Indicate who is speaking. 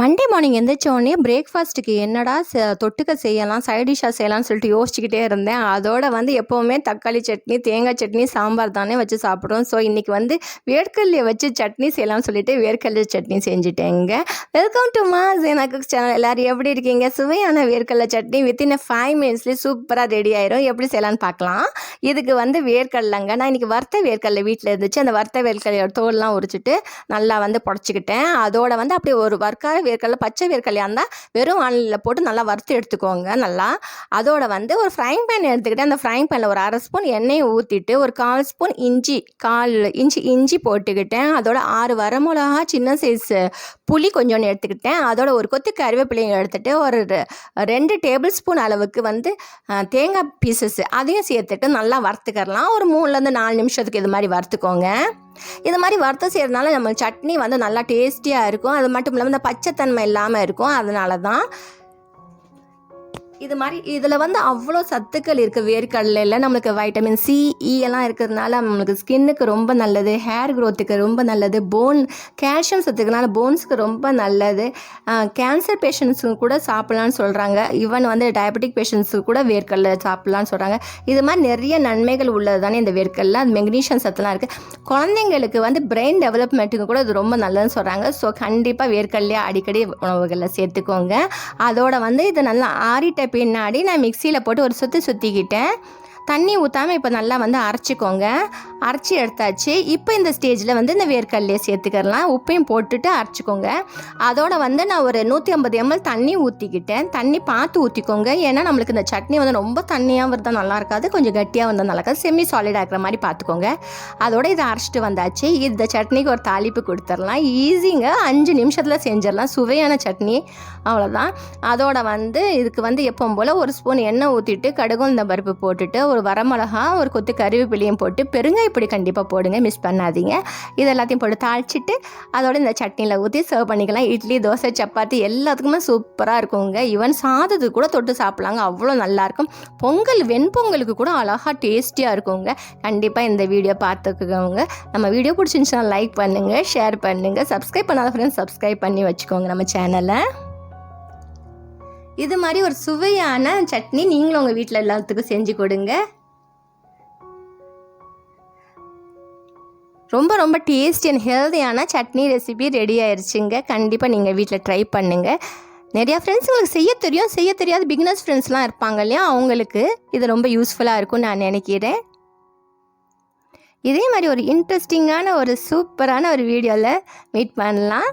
Speaker 1: Monday morning எந்திரிச்சோடனே பிரேக்ஃபாஸ்ட்டுக்கு என்னடா ச தொட்டுக்க செய்யலாம் சைட் டிஷ்ஷாக செய்யலாம்னு சொல்லிட்டு யோசிச்சுக்கிட்டே இருந்தேன். அதோட வந்து எப்போவுமே தக்காளி சட்னி தேங்காய் சட்னி சாம்பார் தானே வச்சு சாப்பிடுவோம். ஸோ இன்றைக்கி வந்து வேர்க்கடலையை வச்சு சட்னி செய்யலாம்னு சொல்லிட்டு வேர்க்கடலை சட்னி செஞ்சுட்டேங்க. வெல்கம் டு மா எனக்கு சேனல் எல்லோரும் எப்படி இருக்கீங்க? சுவையான வேர்க்கடலை சட்னி வித்தின் ஃபைவ் மினிட்ஸ்லேயே சூப்பராக ரெடி ஆயிரும். எப்படி செய்யலாம்னு பார்க்கலாம். இதுக்கு வந்து வேர்க்கடலைங்க. நான் இன்றைக்கி வறுத்த வேர்க்கடலை வீட்டில் இருந்துச்சு. அந்த வறுத்த வேர்க்கடலையோட தோல்லாம் உரிச்சிட்டு நல்லா வந்து புடச்சிக்கிட்டேன். அதோட வந்து அப்படியே ஒரு ஒர்க்காக வேர்க்கடலை பச்சை வேர்க்கடலையாக இருந்தால் வெறும் வானிலையில் போட்டு நல்லா வறுத்து எடுத்துக்கோங்க நல்லா. அதோட வந்து ஒரு ஃப்ரைங் பேன் எடுத்துக்கிட்டு அந்த ஃப்ரைங் பேனில் ஒரு அரை ஸ்பூன் எண்ணெயை ஊற்றிட்டு ஒரு கால் ஸ்பூன் இஞ்சி கால் இஞ்சி இஞ்சி போட்டுக்கிட்டேன். அதோட ஆறு வரமிளகா சின்ன சைஸ் புளி கொஞ்சோண்டு எடுத்துக்கிட்டேன். அதோட ஒரு கொத்து கருவேப்பிலையும் எடுத்துகிட்டு ஒரு ரெண்டு டேபிள் ஸ்பூன் அளவுக்கு வந்து தேங்காய் பீசஸ் அதையும் சேர்த்துட்டு நல்லா வறுத்துக்கறலாம். ஒரு மூணுலேருந்து நாலு நிமிஷத்துக்கு இது மாதிரி வறுத்துக்கோங்க. இது மாதிரி வறுத்து செய்கிறதுனால நம்ம சட்னி வந்து நல்லா டேஸ்டியாக இருக்கும். அது மட்டும் இல்லாமல் இந்த பச்சைத்தன்மை இல்லாமல் இருக்கும். அதனால தான் இது மாதிரி இதில் வந்து அவ்வளோ சத்துக்கள் இருக்குது வேர்க்கடலையில் நம்மளுக்கு வைட்டமின் சி இ எல்லாம் இருக்கிறதுனால நம்மளுக்கு ஸ்கின்னுக்கு ரொம்ப நல்லது. ஹேர் க்ரோத்துக்கு ரொம்ப நல்லது. போன் கால்சியம் சத்துக்குனால போன்ஸுக்கு ரொம்ப நல்லது. கேன்சர் பேஷண்ட்ஸுக்கு கூட சாப்பிட்லான்னு சொல்கிறாங்க ஈவன் வந்து டயபெட்டிக் பேஷண்ட்ஸுக்கு கூட வேர்க்கடலை சாப்பிட்லான்னு சொல்கிறாங்க இது மாதிரி நிறைய நன்மைகள் உள்ளது தானே இந்த வேர்க்கடலில் அது மெக்னீஷியம் சத்துலாம் இருக்குது குழந்தைங்களுக்கு வந்து பிரெயின் டெவலப்மெண்ட்டுக்கு கூட இது ரொம்ப நல்லதுன்னு சொல்கிறாங்க ஸோ கண்டிப்பாக வேர்க்கடலையே அடிக்கடி உணவுகளில் சேர்த்துக்கோங்க. அதோட வந்து இது நல்லா ஆரி டைப் பின்னாடி நான் மிக்சியில் போட்டு ஒரு சுற்றி சுற்றிக்கிட்டேன் தண்ணி ஊற்றாமல் இப்போ நல்லா வந்து அரைச்சிக்கோங்க. அரைச்சி எடுத்தாச்சு. இப்போ இந்த ஸ்டேஜில் வந்து இந்த வேர்க்கடலையை சேர்த்துக்கிறலாம் உப்பையும் போட்டுட்டு அரைச்சிக்கோங்க. அதோட வந்து நான் ஒரு நூற்றி ஐம்பது எம்எல் தண்ணி ஊற்றிக்கிட்டேன் தண்ணி பார்த்து ஊற்றிக்கோங்க ஏன்னா நம்மளுக்கு இந்த சட்னி வந்து ரொம்ப தண்ணியாக இருந்தால் நல்லா இருக்காது. கொஞ்சம் கட்டியாக வந்தால் நல்லா இருக்காது. செமி சாலிடாக இருக்கிற மாதிரி பார்த்துக்கோங்க. அதோட இதை அரைச்சிட்டு வந்தாச்சு. இந்த சட்னிக்கு ஒரு தாளிப்பு கொடுத்துடலாம். ஈஸிங்க அஞ்சு நிமிஷத்தில் செஞ்சிடலாம். சுவையான சட்னி. அவ்வளோதான் அதோட வந்து இதுக்கு வந்து எப்பவும் போல் ஒரு ஸ்பூன் எண்ணெய் ஊற்றிட்டு கடுகும் இந்த பருப்பு போட்டுட்டு ஒரு வரமிளகா ஒரு கொத்து கருவேப்பிலையும் போட்டு பெருங்காயப்பொடி கண்டிப்பாக போடுங்க. மிஸ் பண்ணாதீங்க. இது எல்லாத்தையும் போட்டு தாளிச்சிட்டு அதோட இந்த சட்னியில் ஊற்றி சர்வ் பண்ணிக்கலாம். இட்லி தோசை சப்பாத்தி எல்லாத்துக்குமே சூப்பராக இருக்குங்க. ஈவன் சாதத்துக்கு கூட தொட்டு சாப்பிட்லாங்க. அவ்வளோ நல்லாயிருக்கும் பொங்கல் வெண்பொங்கலுக்கு கூட அழகாக டேஸ்டியாக இருக்குங்க. கண்டிப்பாக இந்த வீடியோ பார்த்துக்கோங்க. நம்ம வீடியோ பிடிச்சிருந்துச்சுன்னா லைக் பண்ணுங்கள் ஷேர் பண்ணுங்கள் சப்ஸ்கிரைப் பண்ணாத ஃப்ரெண்ட்ஸ் சப்ஸ்கிரைப் பண்ணி வச்சுக்கோங்க நம்ம சேனலை இது மாதிரி ஒரு சுவையான சட்னி நீங்களும் உங்கள் வீட்டில் எல்லாத்துக்கும் செஞ்சு கொடுங்க. ரொம்ப ரொம்ப டேஸ்டி அண்ட் ஹெல்த்தியான சட்னி ரெசிபி ரெடி ஆயிடுச்சுங்க கண்டிப்பாக நீங்கள் வீட்டில் ட்ரை பண்ணுங்கள் நிறையா ஃப்ரெண்ட்ஸ் உங்களுக்கு செய்ய தெரியும். செய்ய தெரியாத பிகினர்ஸ் ஃப்ரெண்ட்ஸ்லாம் இருப்பாங்க இல்லையா? அவங்களுக்கு இது ரொம்ப யூஸ்ஃபுல்லாக இருக்கும்னு நான் நினைக்கிறேன். இதே மாதிரி ஒரு இன்ட்ரெஸ்டிங்கான ஒரு சூப்பரான ஒரு வீடியோவில் மீட் பண்ணலாம்.